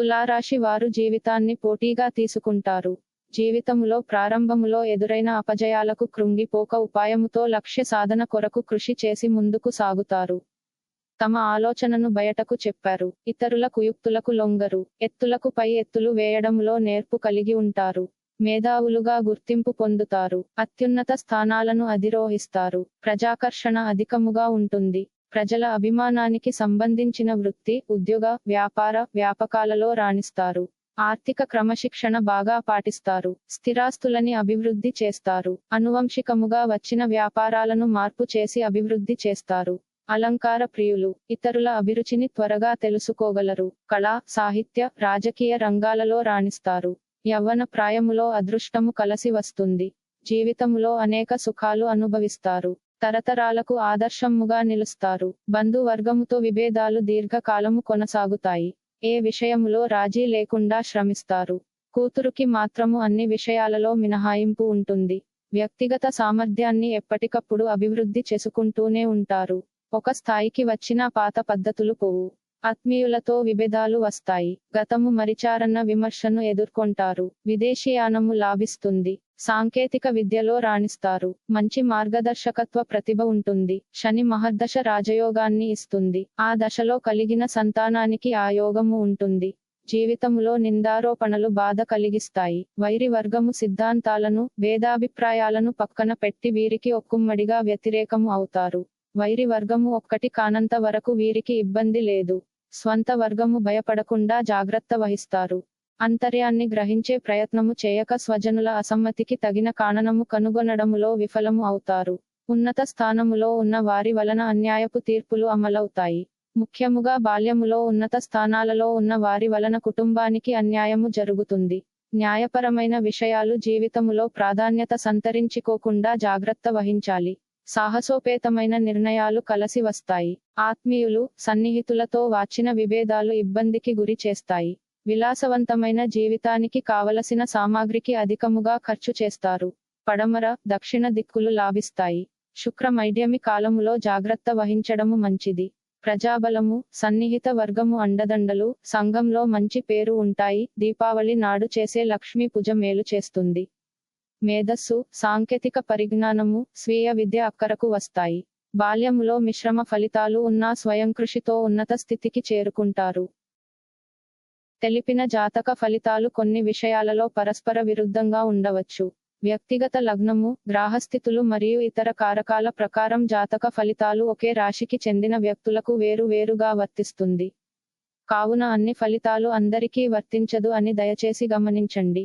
తులారాశి వారు జీవితాన్ని పోటీగా తీసుకుంటారు. జీవితములో ప్రారంభములో ఎదురైన అపజయాలకు కృంగిపోక ఉపాయముతో లక్ష్య సాధన కొరకు కృషి చేసి ముందుకు సాగుతారు. తమ ఆలోచనను బయటకు చెప్పారు. ఇతరుల కుయుక్తులకు లొంగరు. ఎత్తులకు పై ఎత్తులు వేయడంలో నేర్పు కలిగి ఉంటారు. మేధావులుగా గుర్తింపు పొందుతారు. అత్యున్నత స్థానాలను అధిరోహిస్తారు. ప్రజాకర్షణ అధికముగా ఉంటుంది. ప్రజల అభిమానానికి సంబంధించిన వృత్తి ఉద్యోగ వ్యాపార వ్యాపకాలలో రాణిస్తారు. ఆర్థిక క్రమశిక్షణ బాగా పాటిస్తారు. స్థిరాస్తులని అభివృద్ధి చేస్తారు. అనువంశికముగా వచ్చిన వ్యాపారాలను మార్పు చేసి అభివృద్ధి చేస్తారు. అలంకార ప్రియులు ఇతరుల అభిరుచిని త్వరగా తెలుసుకోగలరు. కళా సాహిత్య రాజకీయ రంగాలలో రాణిస్తారు. యవ్వన ప్రాయములో అదృష్టము కలసి వస్తుంది. జీవితములో అనేక సుఖాలు అనుభవిస్తారు. తరతరాలకు ఆదర్శముగా నిలుస్తారు. బంధువర్గముతో విభేదాలు దీర్ఘకాలము కొనసాగుతాయి. ఏ విషయములో రాజీ లేకుండా శ్రమిస్తారు. కూతురుకి మాత్రము అన్ని విషయాలలో మినహాయింపు ఉంటుంది. వ్యక్తిగత సామర్థ్యాన్ని ఎప్పటికప్పుడు అభివృద్ధి చేసుకుంటూనే ఉంటారు. ఒక స్థాయికి వచ్చిన పాత పద్ధతులు పోవు. ఆత్మీయులతో విభేదాలు వస్తాయి. గతము మరిచారన్న విమర్శను ఎదుర్కొంటారు. విదేశీయానము లాభిస్తుంది. సాంకేతిక విద్యలో రాణిస్తారు. మంచి మార్గదర్శకత్వ ప్రతిభ ఉంటుంది. శని మహర్దశ రాజయోగాన్ని ఇస్తుంది. ఆ దశలో కలిగిన సంతానానికి ఆ యోగము ఉంటుంది. జీవితములో నిందారోపణలు బాధ కలిగిస్తాయి. వైరి వర్గము సిద్ధాంతాలను వేదాభిప్రాయాలను పక్కన పెట్టి వీరికి ఒక్కుమ్మడిగా వ్యతిరేకము అవుతారు. వైరి వర్గము ఒక్కటి కానంత వరకు వీరికి ఇబ్బంది లేదు. స్వంత వర్గము భయపడకుండా జాగ్రత్త వహిస్తారు. అంతర్యాన్ని గ్రహించే ప్రయత్నము చేయక స్వజనుల అసమ్మతికి తగిన కారణము కనుగొనడములో విఫలము అవుతారు. ఉన్నత స్థానములో ఉన్న వారి వలన అన్యాయపు తీర్పులు అమలవుతాయి. ముఖ్యముగా బాల్యములో ఉన్నత స్థానాలలో ఉన్న వారి వలన కుటుంబానికి అన్యాయము జరుగుతుంది. న్యాయపరమైన విషయాలు జీవితములో ప్రాధాన్యత సంతరించుకోకుండా జాగ్రత్త వహించాలి. సాహసోపేతమైన నిర్ణయాలు కలసి వస్తాయి. ఆత్మీయులు సన్నిహితులతో వాచిన విభేదాలు ఇబ్బందికి గురి చేస్తాయి. విలాసవంతమైన జీవితానికి కావలసిన సామాగ్రికి అధికముగా ఖర్చు చేస్తారు. పడమర దక్షిణ దిక్కులు లాభిస్తాయి. శుక్రమైడ్యమి కాలములో జాగ్రత్త వహించడము మంచిది. ప్రజాబలము సన్నిహిత వర్గము అండదండలు సంఘంలో మంచి పేరు ఉంటాయి. దీపావళి నాడు చేసే లక్ష్మీ పూజ మేలు చేస్తుంది. మేధస్సు సాంకేతిక పరిజ్ఞానము స్వీయ విద్య అక్కరకు వస్తాయి. బాల్యములో మిశ్రమ ఫలితాలు ఉన్నా స్వయం కృషితో ఉన్నత స్థితికి చేరుకుంటారు. తెలిపిన జాతక ఫలితాలు కొన్ని విషయాలలో పరస్పర విరుద్ధంగా ఉండవచ్చు. వ్యక్తిగత లగ్నము గ్రాహస్థితులు మరియు ఇతర కారకాల ప్రకారం జాతక ఫలితాలు ఒకే రాశికి చెందిన వ్యక్తులకు వేరు వేరుగా వర్తిస్తుంది. కావున అన్ని ఫలితాలు అందరికీ వర్తించదు అని దయచేసి గమనించండి.